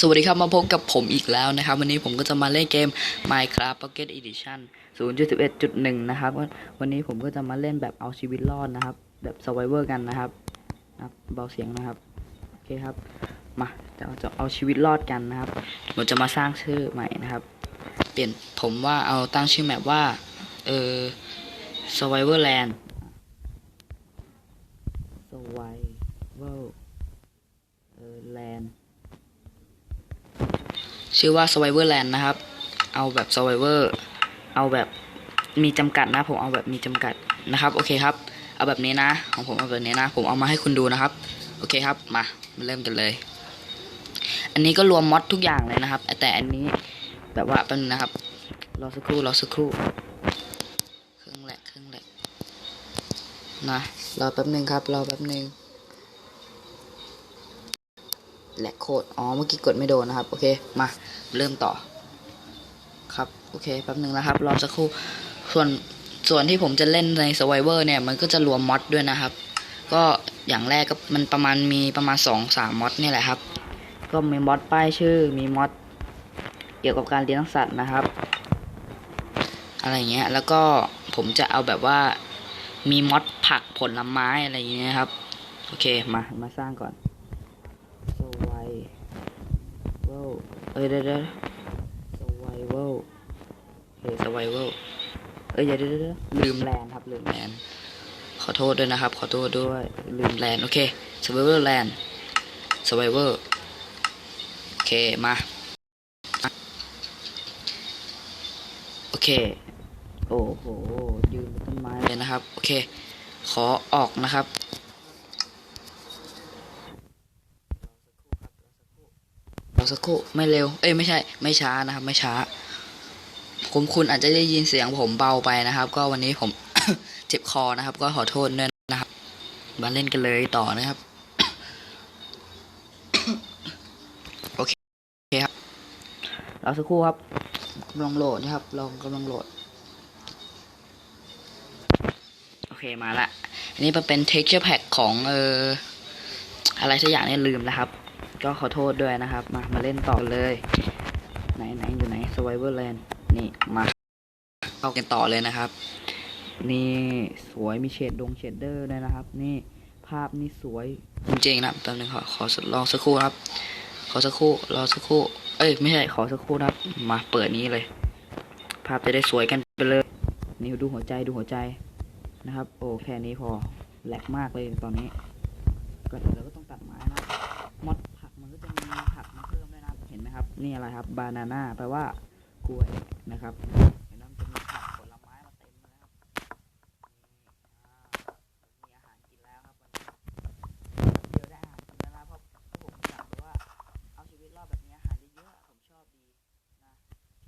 สวัสดีครับมาพบกับผมอีกแล้วนะครับ วันนี้ผมก็จะมาเล่นเกม Minecraft Pocket Edition 0.11.1 นะครับ วันนี้ผมก็จะมาเล่นแบบเอาชีวิตรอดนะครับ แบบ Survivor กันนะครับนะครับเบาเสียงนะครับ โอเคครับ มาจะจะเอาชีวิตรอดกันนะครับผมจะมาสร้างชื่อใหม่นะครับ เปลี่ยนผมว่าเอาตั้งชื่อแมปว่า เออ Survivor Land Survivor เออ Land ชื่อว่า Survivor Land นะครับ เอาแบบ Survivor เอาแบบมีจำกัดนะ ผมเอาแบบมีจำกัดนะครับ โอเคครับ เอาแบบนี้นะ ของผมเอาแบบนี้นะ ผมเอามาให้คุณดูนะครับ โอเคครับ มามาเริ่มกันเลย อันนี้ก็รวมมอดทุกอย่างเลยนะครับ แต่อันนี้แบบว่าแป๊บนึงนะครับ รอสักครู่ รอสักครู่ เครื่องแหลก เครื่องแหลก นะ รอแป๊บหนึ่งครับ รอแป๊บหนึ่ง แหลกโคตรอ๋อเมื่อกี้กดไม่โดนนะครับ โอเค มาเริ่มต่อ ครับ โอเคแป๊บหนึ่งนะครับ รอสักครู่ ส่วนส่วนที่ผมจะเล่นใน Survivor เนี่ย มันก็จะรวมมอดด้วยนะครับ ก็อย่างแรกก็มันประมาณมีประมาณสองสามมอดนี่แหละครับ ก็มีมอดป้ายชื่อ มีมอดเกี่ยวกับการเลี้ยงสัตว์นะครับ อะไรเงี้ย แล้วก็ผมจะเอาแบบว่ามีมอดผักผลไม้อะไรอย่างเงี้ยครับ โอเค มา มาสร้างก่อน เอ้ยเดี๋ยวเดี๋ยว survival เฮ้ย survival เอ้ยเดี๋ยวเดี๋ยวเดี๋ยวลืมแลนด์ครับลืมแลนด์ขอโทษด้วยนะครับ ขอโทษด้วยลืมแลนด์โอเค survival land survival โอเคมาโอเคโอ้โหยืนบนต้นไม้เลยนะครับ โอเค ขอออกนะครับ อสักครู่ไม่เร็ว เอ้ยไม่ใช่ ไม่ช้านะครับ ไม่ช้า คุณคุณอาจจะได้ยินเสียงผมเบาไปนะครับ ก็วันนี้ผม เจ็บคอนะครับ ก็ขอโทษด้วยนะครับ มาเล่นกันเลยต่อนะครับ โอเคคครับรอสักครู่ครับกำลังโหลดนะครับลองกำลังโหลด โอเคมาละอันนี้มันเป็น texture pack ของเอออะไรสักอย่างเนี่ยลืมแล้วครับ ก็ขอโทษด้วยนะครับ มามาเล่นต่อเลย ไหนไหนอยู่ไหน Survivor Land นี่มาเข้ากันต่อเลยนะครับ นี่สวยมีเฉดดงเชดเดอร์ด้วยนะครับ นี่ภาพนี่สวยจริงๆนะแป๊บนึงขอขอลองสักครู่ครับ ขอสักครู่รอสักครู่ เอ้ยไม่ใช่ขอสักครู่นะครับ มาเปิดนี้เลย ภาพจะได้สวยกันไปเลยนี่ดูหัวใจดูหัวใจนะครับ โอ้แค่นี้พอแหลกมากเลยตอนนี้ก็เดี๋ยวเราก็ต้อง นี่อะไรครับบานาน่าแปลว่ากล้วยนะครับเห็นไหมมันจะมีผักผลไม้มาเต็มเลยครับนี่อ่ามีอาหารกินแล้วครับวันนี้เดี๋ยวได้อาหารกินแล้วนะเพราะผมอยากแบบว่าเอาชีวิตรอดแบบนี้อาหารเยอะๆผมชอบดีนะโอเค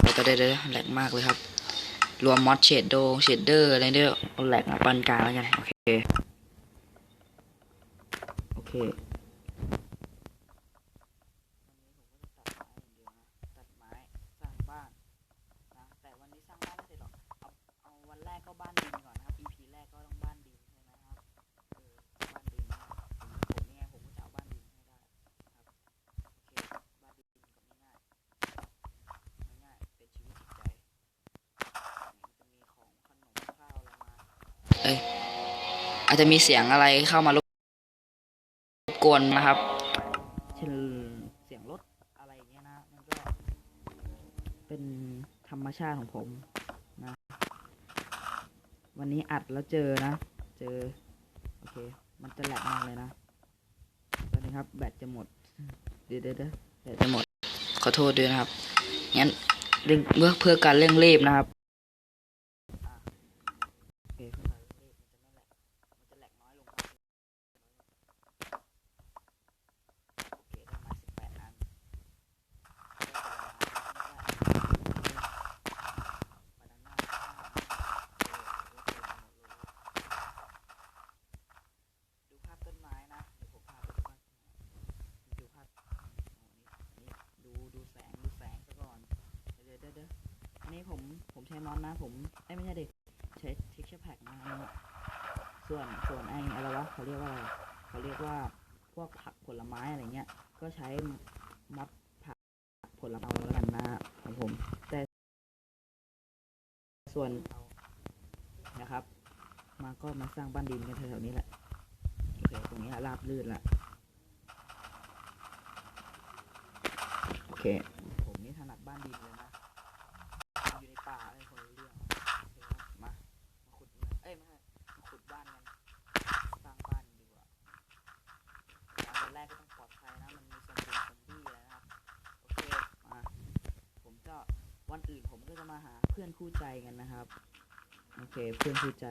แหลกได้เลยแหลกมากเลยครับ รวมมอดเชดโดเชดเดอร์อะไรเนี่ยแหลกปานกลางแล้วกันโอเคโอเค ตัดไม้สร้างบ้านนะแต่วันนี้สร้างบ้านไม่เสร็จหรอก เอาเอาวันแรกก็บ้านดินก่อนนะครับ EP แรกก็ต้องบ้านดินใช่ไหมครับเออบ้านดินนะครับผมผมนี่ไงผมก็จะเอาบ้านดินให้ได้นะครับโอเคบ้านดินก็ง่ายๆง่ายๆเป็นชีวิตจิตใจนี่จะมีของขนมข้าวอะไรมาเอ้ย อาจจะมีเสียงอะไรเข้ามารบกวนนะครับเช่นเสียงรถอะไรอย่างเงี้ยนะมันก็เป็นธรรมชาติของผมนะ วันนี้อัดแล้วเจอนะ เจอ โอเค มันจะแหลกมากเลยนะตอนนี้ครับ แบตจะหมด เดี๋ยวเดี๋ยวเดี๋ยวแบตจะหมด ขอโทษด้วยนะครับงั้นเร่งเพื่อเพื่อการเร่งรีบนะครับอะโอเคเพื่อการเร่งรีบมันจะไม่แหลกมันจะแหลกน้อยลงครับ โอเคได้มาสิบแปดอันดูภาพต้นไม้นะเดี๋ยวผมพาไปดูภาพดูภาพนี่ดูดูแสงดูแสงซะก่อน เดี๋ยวเดี๋ยวเดี๋ยวอันนี้ผมผม ใช้มอนนะผมเอ้ไม่ใช่ดิใช้ texture pack นะอันนี้ส่วนส่วนไอ้อะไรวะเขาเรียกว่าอะไรเขาเรียกว่าผวกผักผลไม้อะไรเงี้ย ก็ใช้มอดผักผลไม้แล้วกันนะครับผม แต่ส่วนนะครับ มาก็มาสร้างบ้านดินกันแถวๆนี้แหละโอเคตรงนี้ราบลื่นละโอเค ผมนี่ถนัดบ้านดินป่าเลยคนละเรื่องโอเคครับมา มาขุดเมืองเอ้ยไม่ใช่มาขุดบ้านกัน สร้างบ้านดีกว่าตอนแรกก็ต้องปลอดภัยนะ มันมีซอมบี้ซอมบี้อะไรนะครับ โอเค มา ผมก็ันอื่นผมก็จะมาหาเพื่อนคู่ใจกันนะครับ โอเค เพื่อนคู่ใจ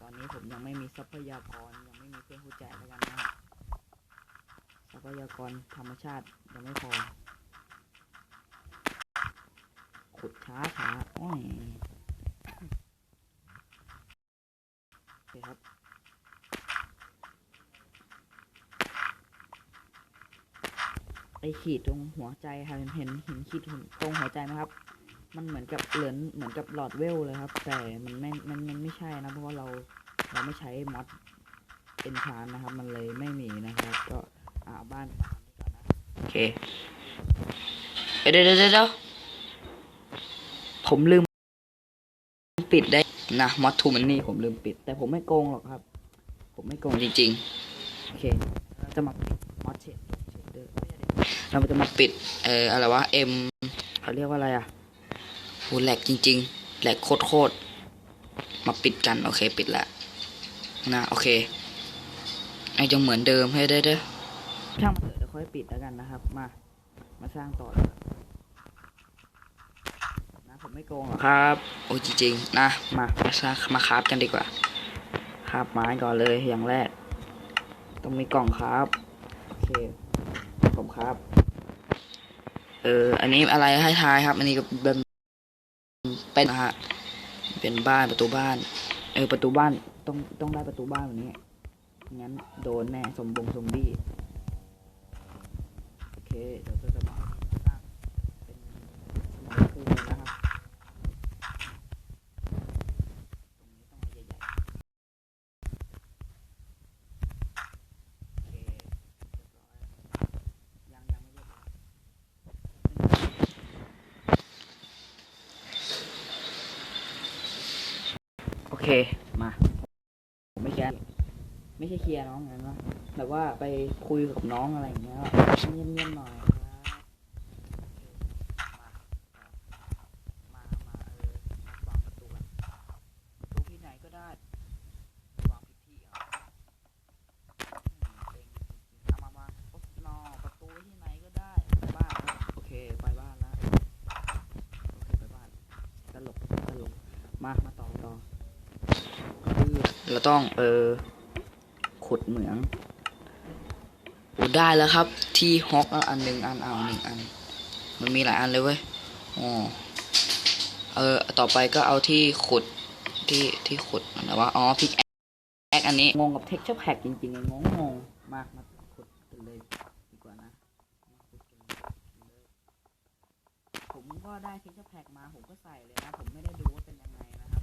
ตอนนี้ผมยังไม่มีทรัพยากรยังไม่มีเพื่อนคู่ใจแล้วกันนะครับทรัพยากรธรรมชาติยังไม่พอ ขุดช้าช้าอ้ยโอเคครับ ไอ ขีดตรงหัวใจครับเห็นเห็นขีดตรงหัวใจไหมครับ มันเหมือนกับเหลือนเหมือนกับหลอดเวลเลยครับ แต่มันไม่มันมันไม่ใช่นะเพราะว่าเราเราไม่ใช้มอดเอ็นชานนะครับ มันเลยไม่มีนะครับ ก็อ่าบ้านก่อนนะโอเคเดี๋ยวเดี๋ยวเดี๋ยวผมลืม ปิดได้นะมอสทูมันนี่ผมลืมปิด แต่ผมไม่โกงหรอกครับ ผมไม่โกงจริงโอเคจะมาปิด เราจะมาปิดเอ่ออะไรวะเอ็มเขาเรียกว่าอะไรอะโหแหลกจริง ๆแหลกโคตรๆมาปิดกัน โอเค ปิดละนะโอเคไอ้ยังเหมือนเดิมให้ได้เด้อช่างมันเถอะเดี๋ยวค่อยปิดแล้วกันนะครับ มา มาสร้างต่อเลยนะผมไม่โกงหรอกครับ โอ้ยจริงๆนะมามาซะมาคราฟกันดีกว่าคาบไม้ก่อนเลยอย่างแรก ต้องมีกล่องครับ โอเคผมครับเออ อันนี้อะไรให้ทายครับ อันนี้ก็เป็นเป็นะฮะเป็นบ้านประตูบ้าน เออประตูบ้านต้องต้องได้ประตูบ้านแบบนี้งั้นโดนแน่สมบงซอมบี้โอเคเดี๋ยวจะจะมาสร้างเป็นสมองภูมิเลยนะครับตรงนี้ต้องให้ใหญ่ๆโอเคเรียบร้อยยังยังไม่เรียบร้อยโอ เคมาผมไม่แคร์ไม่ใช่เคลียร์น้องงั้นวะแบบว่าไปคุยกับน้องอะไรอย่างเงี้ยเงียบเงียบๆหน่อยมา มาเออวางประตูประตูที่ไหนก็ได้วางผิดที่ออืมามามาโอ๊ะนอประตูที่ไหนก็ได้บ้านครับโอ เราต้องเออขุดเหมืองอได้แล้วครับ ที่ฮอกอันหนึ่งอันเอาหนึ่งอัน มันมีหลายอันเลยเว้ยอ๋อเออต่อไปก็เอาที่ขุดที่ที่ขุดอะไรวะอ๋อพิกแอคอันนี้งงกับ texture pack จริงๆไงงงงงมากมาขุดกันเลยดีกว่านะผมก็ได้ texture pack มาผมก็ใส่เลยนะ ผมไม่ได้ดูว่าเป็นยังไงนะครับ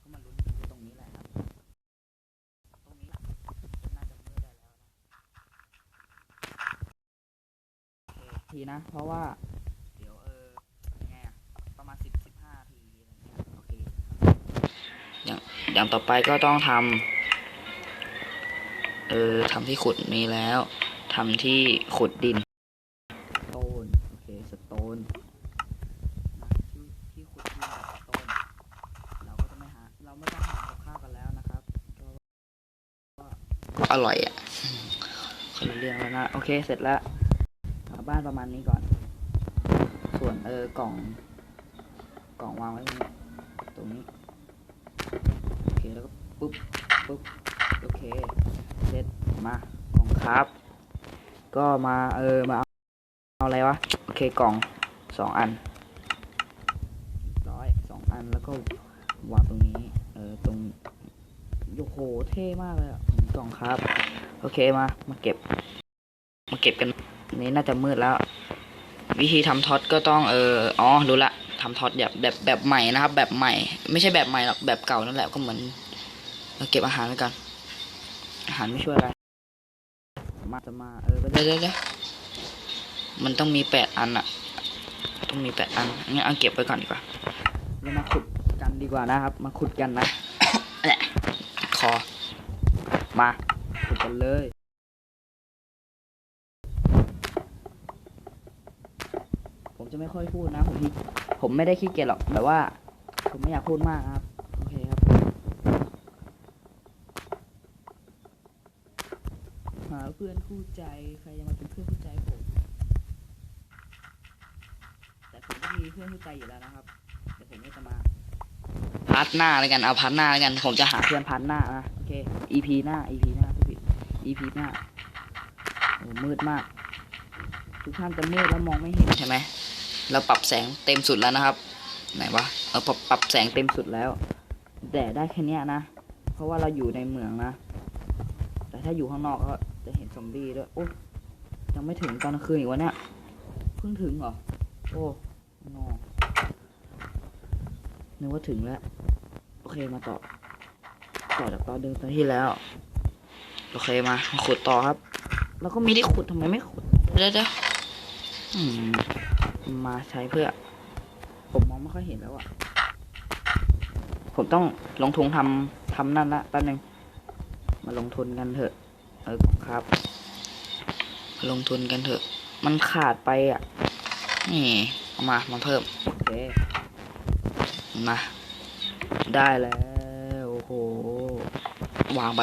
ก็มาลุ้นดูตรงนี้แหละครับ ตรงนี้แหละน่าจะมืดได้แล้วนะโอเค ทีนะ เพราะว่า เดี๋ยวเออยังไงอะประมาณสิบสิบห้าทีอะไรเงี้ยโอเคอย่างต่อไปก็ต้องทำเออทำที่ขุดมีแล้วทำที่ขุดดินสโตนโอเคสโตนนะที่ที่ขุดดินสโตนเราก็จะไม่หาเราไม่ต้องหากับข้าวกันแล้วนะครับก็อร่อยอะคนละเรื่องแล้วนะโอเคเสร็จแล้ว หาบ้านประมาณนี้ก่อน ส่วนเออกล่อง กล่องวางไว้ตรงนี้ตรงนี้ โอเคแล้วก็ปุ๊บปุ๊บโอเคเสร็จมากล่องครับ ก็มาเออมาเอาเอาอะไรวะ โอเคกล่องสองอันร้อยสองอันแล้วก็วางตรงนี้ เออตรงโอ้โหเท่มากเลยอะกล่องครับ โอเคมามาเก็บ มาเก็บกัน นี้น่าจะมืดแล้ว วิธีทำท็อตก็ต้องเอออ๋อรู้ละทำท็อตแบบแบบแบบใหม่นะครับ แบบใหม่ ไม่ใช่แบบใหม่หรอกแบบเก่านั่นแหละก็เหมือนเราเก็บอาหารไว้กันอาหารไม่ช่วยอะไรมาจะมาเออเดี๋ยวเดี๋ยวเดี๋ยวมันต้องมีแปดอันอะต้องมีแปดอันงั้นเอาเก็บไว้ก่อนดีกว่าเรามาขุดกันดีกว่านะครับ มาขุดกันนะแหละคอมาขุดกันเลย ผม จะไม่ค่อยพูดนะ ผมผมไม่ได้ขี้เกียจหรอกแต่ว่า ผมไม่อยากพูดมากครับโอเคครับหาเพื่อนคู่ใจใครจะมาเป็นเพื่อนคู่ใจผมแต่ผมก็มีเพื่อนคู่ใจอยู่แล้วนะครับแต่ผมไม่จะมาพาร์ทหน้าแล้วกันเอาพาร์ทหน้าแล้วกันผมจะหาเพื่อนพันหน้านะโอเค EP หน้า EP หน้าผู้ผิด EP หน้าโอ้มืดมากทุกท่านจะมืดแล้วมองไม่เห็นใช่ไหม เราปรับแสงเต็มสุดแล้วนะครับ ไหนวะเออปรับปรับแสงเต็เต็มมสุดแล้ว แต่ได้แค่เนี้ยนะ เพราะว่าเราอยู่ในเมืองนะ แต่ถ้าอยู่ข้างนอกก็จะเห็นซอมบี้ด้วย โอ้ยังไม่ถึงตอนกลางคืนอีกวะเนี่ย เพิ่งถึงเหรอ โอ้นอนึกว่าถึงแล้ว โอเคมาต่อ ต่อจากตอนเดิมตอนที่แล้ว โอเคมามาขุดต่อครับ แล้วก็มีที่ขุดทำไมไม่ขุดเดี๋ยวเดี๋ยวอื มาใช้เพื่อ ผมมองไม่ค่อยเห็นแล้วอะผมต้องลงทุนทำทำนั่นละแป๊บนึง มาลงทุนกันเถอะ เออครับ ลงทุนกันเถอะ มันขาดไปอะนี่เอามามาเพิ่ม โอเค มา ได้แล้ว โอ้โห วางไป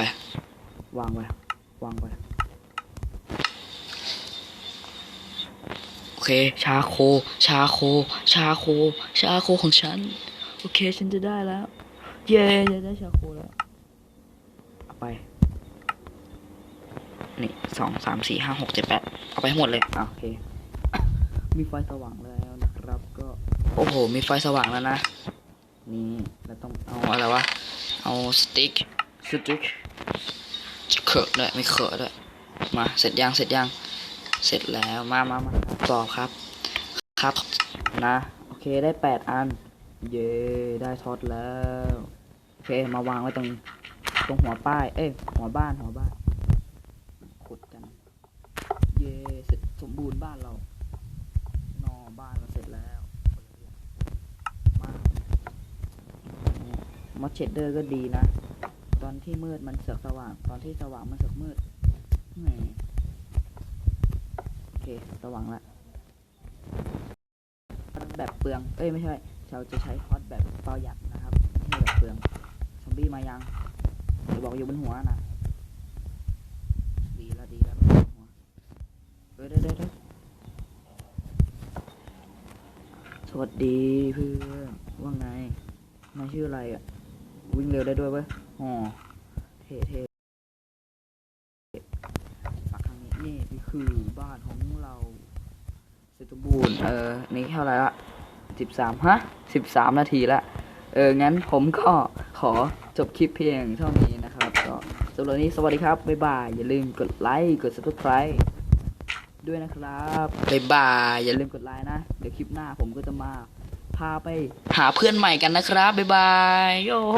วางไป วางไป โอ เค ชาโค ชาโค ชาโค ชาโคของฉัน โอเค ฉันจะได้แล้ว เย้จะได้ชาโคแล้วเอาไป นี่สองสามสี่ห้าหกเจ็ดแปดเอาไปให้หมดเลยอะโอเค มีไฟสว่างแล้วนะครับ ก็ โอ้โห มีไฟสว่างแล้วนะ นี่เราต้องเอาเอาอะไรวะ เอาสติ๊ก สติ๊กเขอะด้วยไม่เขอะด้วยมา เสร็จยัง เสร็จยัง เสร็จแล้ว มามามา ตอบครับ ครับนะ โอเคได้แปดอัน เย้ได้ท็อตแล้ว โอเคมาวางไว้ตรงตรงหัวป้าย เอ้ยหัวบ้านหัวบ้านขุดกัน เย้เสร็จสมบูรณ์บ้านเรานอบ้านเราเสร็จแล้วมามอสเชดเดอร์ก็ดีนะ ตอนที่มืดมันเสือกสว่าง ตอนที่สว่างมันเสือกมืดแหมโอเค สว่างละ เปลือง เอ้ยไม่ใช่ เราจะใช้ฮอตแบบประหยัดนะครับไม่ใช่แบบเปลือง ซอมบี้มายังจะบอกอยู่บนหัวนะ ดีแล้วดีแล้วไม่อยู่บนหัวเอ้ยเด้เด้เด้สวัสดีเพื่อนว่าไงนายชื่ออะไรอะ วิ่งเร็วได้ด้วยเว้ยอ๋อเท่เท่ฝากทางนี้นี่นี่คือบ้านของเราเสร็จสมบูรณ์เออ นี่เท่าไหร่ละ สิบสามฮะสิบสามนาทีละ เออ งั้นผมก็ขอจบคลิปเพียงเท่านี้นะครับ ก็สำหรับวันนี้สวัสดีครับ บ๊ายบาย อย่าลืมกดไลค์ กด subscribe ด้วยนะครับ บ๊ายบาย อย่าอย่าลืลืมมกดไลค์นะ เดี๋ยวคลิปหน้าผมก็จะมา พาไปหาเพื่อนใหม่กันนะครับ บ๊ายบายโยโฮ